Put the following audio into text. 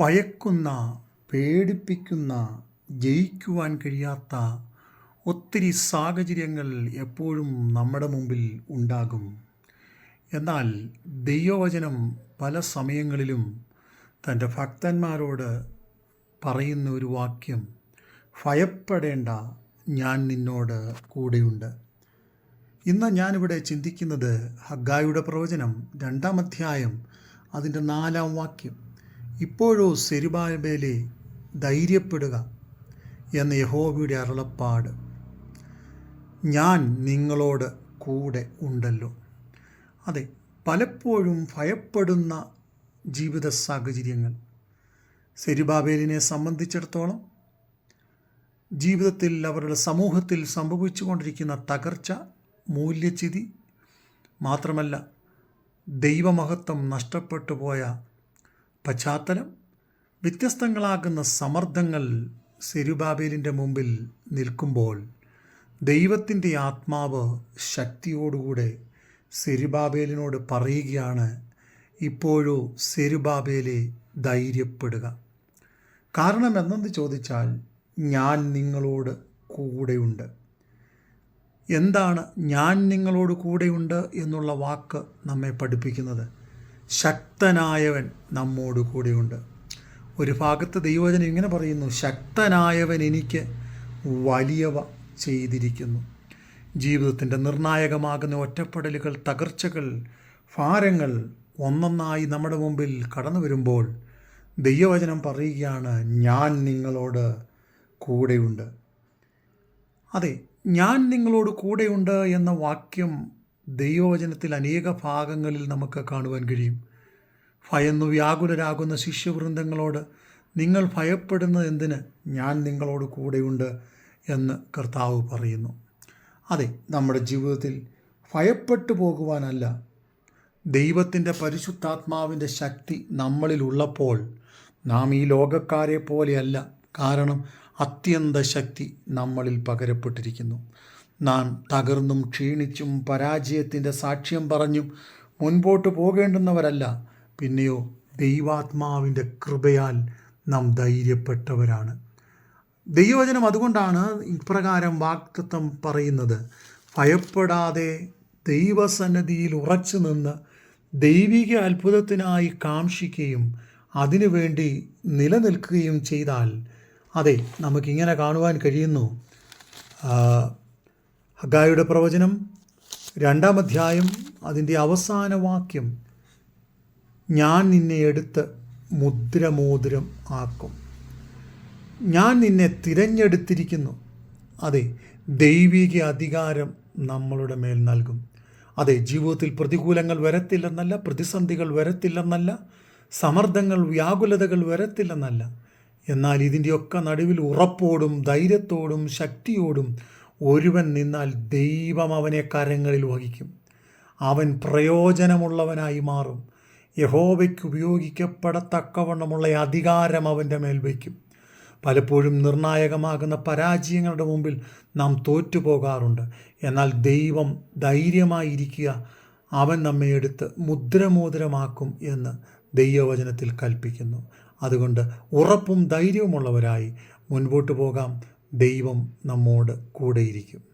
ഭയക്കുന്ന പേടിപ്പിക്കുന്ന ജയിക്കുവാൻ കഴിയാത്ത ഒത്തിരി സാഹചര്യങ്ങൾ എപ്പോഴും നമ്മുടെ മുമ്പിൽ ഉണ്ടാകും. എന്നാൽ ദൈവവചനം പല സമയങ്ങളിലും തന്റെ ഭക്തന്മാരോട് പറയുന്ന ഒരു വാക്യം ഭയപ്പെടേണ്ട ഞാൻ നിന്നോട് കൂടെയുണ്ട്. ഇന്ന് ഞാനിവിടെ ചിന്തിക്കുന്നത് ഹഗ്ഗായുടെ പ്രവചനം രണ്ടാം അധ്യായം അതിന്റെ നാലാം വാക്യം. ഇപ്പോഴോ സെരുബാബേലെ ധൈര്യപ്പെടുക എന്ന യഹോവയുടെ അരുളപ്പാട്. ഞാൻ നിങ്ങളോട് കൂടെ ഉണ്ടല്ലോ. അതെ പലപ്പോഴും ഭയപ്പെടുന്ന ജീവിത സാഹചര്യങ്ങൾ സെരുബാബേലിനെ സംബന്ധിച്ചിടത്തോളം ജീവിതത്തിൽ അവരുടെ സമൂഹത്തിൽ സംഭവിച്ചുകൊണ്ടിരിക്കുന്ന തകർച്ച മൂല്യച്യുതി മാത്രമല്ല ദൈവമഹത്വം നഷ്ടപ്പെട്ടു പോയ പശ്ചാത്തലം വ്യത്യസ്തങ്ങളാകുന്ന സമ്മർദ്ദങ്ങൾ സെരുബാബേലിന്റെ മുമ്പിൽ നിൽക്കുമ്പോൾ ദൈവത്തിന്റെ ആത്മാവ് ശക്തിയോടുകൂടെ സെരുബാബേലിനോട് പറയുകയാണ് ഇപ്പോഴോ സെരുബാബേലെ ധൈര്യപ്പെടുക. കാരണം എന്തെന്ന് ചോദിച്ചാൽ ഞാൻ നിങ്ങളോട് കൂടെയുണ്ട്. എന്താണ് ഞാൻ നിങ്ങളോട് കൂടെയുണ്ട് എന്നുള്ള വാക്ക് നമ്മെ പഠിപ്പിക്കുന്നത്? ശക്തനായവൻ നമ്മോട് കൂടെയുണ്ട്. ഒരു ഭാഗത്ത് ദൈവവചനം ഇങ്ങനെ പറയുന്നു ശക്തനായവൻ എനിക്ക് വലിയവ ചെയ്തിരിക്കുന്നു. ജീവിതത്തിന്റെ നിർണായകമാകുന്ന ഒറ്റപ്പെടലുകൾ തകർച്ചകൾ ഭാരങ്ങൾ ഒന്നൊന്നായി നമ്മുടെ മുമ്പിൽ കടന്നു വരുമ്പോൾ ദൈവവചനം പറയുകയാണ് ഞാൻ നിങ്ങളോട് കൂടെയുണ്ട്. അതെ ഞാൻ നിങ്ങളോട് കൂടെയുണ്ട് എന്ന വാക്യം ദൈവവചനത്തിൽ അനേക ഭാഗങ്ങളിൽ നമുക്ക് കാണുവാൻ കഴിയും. ഭയന്നു വ്യാകുലരാകുന്ന ശിഷ്യവൃന്ദങ്ങളോട് നിങ്ങൾ ഭയപ്പെടുന്നത് എന്തിന്? ഞാൻ നിങ്ങളോട് കൂടെയുണ്ട് എന്ന് കർത്താവ് പറയുന്നു. അതെ നമ്മുടെ ജീവിതത്തിൽ ഭയപ്പെട്ടു പോകുവാനല്ല. ദൈവത്തിന്റെ പരിശുദ്ധാത്മാവിന്റെ ശക്തി നമ്മളിലുള്ളപ്പോൾ നാം ഈ ലോകക്കാരെ പോലെയല്ല. കാരണം അത്യന്ത ശക്തി നമ്മളിൽ പകരപ്പെട്ടിരിക്കുന്നു. നാം തകർന്നും ക്ഷീണിച്ചും പരാജയത്തിന്റെ സാക്ഷ്യം പറഞ്ഞും മുൻപോട്ട് പോകേണ്ടുന്നവരല്ല. പിന്നെയോ ദൈവാത്മാവിന്റെ കൃപയാൽ നാം ധൈര്യപ്പെട്ടവരാണ്. ദൈവവചനം അതുകൊണ്ടാണ് ഇപ്രകാരം വാക്തത്വം പറയുന്നത്. ഭയപ്പെടാതെ ദൈവസന്നദ്ധിയിൽ ഉറച്ചു നിന്ന് ദൈവിക അത്ഭുതത്തിനായി കാക്ഷിക്കുകയും അതിനുവേണ്ടി നിലനിൽക്കുകയും ചെയ്താൽ അതെ നമുക്കിങ്ങനെ കാണുവാൻ കഴിയുന്നു. ഹഗായുടെ പ്രവചനം രണ്ടാം അധ്യായം അതിന്റെ അവസാന വാക്യം. ഞാൻ നിന്നെ എടുത്ത് മുദ്രമോതിരം ആക്കും. ഞാൻ നിന്നെ തിരഞ്ഞെടുത്തിരിക്കുന്നു. അതെ ദൈവിക അധികാരം നമ്മളുടെ മേൽ നൽകും. അതെ ജീവിതത്തിൽ പ്രതികൂലങ്ങൾ വരത്തില്ലെന്നല്ല പ്രതിസന്ധികൾ വരത്തില്ലെന്നല്ല സമ്മർദ്ദങ്ങൾ വ്യാകുലതകൾ വരത്തില്ലെന്നല്ല. എന്നാൽ ഇതിന്റെയൊക്കെ നടുവിൽ ഉറപ്പോടും ധൈര്യത്തോടും ശക്തിയോടും ഒരുവൻ നിന്നാൽ ദൈവം അവനെ കരങ്ങളിൽ വഹിക്കും. അവൻ പ്രയോജനമുള്ളവനായി മാറും. യഹോവയ്ക്ക് ഉപയോഗിക്കപ്പെടത്തക്കവണ്ണമുള്ള അധികാരം അവന്റെ മേൽ വയ്ക്കും. പലപ്പോഴും നിർണായകമാകുന്ന പരാജയങ്ങളുടെ മുമ്പിൽ നാം തോറ്റുപോകാറുണ്ട്. എന്നാൽ ദൈവം ധൈര്യമായിരിക്കുക അവൻ നമ്മെ എടുത്ത് മുദ്രമോതിരമാക്കും എന്ന് ദൈവവചനത്തിൽ കൽപ്പിക്കുന്നു. അതുകൊണ്ട് ഉറപ്പും ധൈര്യവുമുള്ളവരായി മുൻപോട്ട് പോകാം. ദൈവം നമ്മോട് കൂടെയിരിക്കും.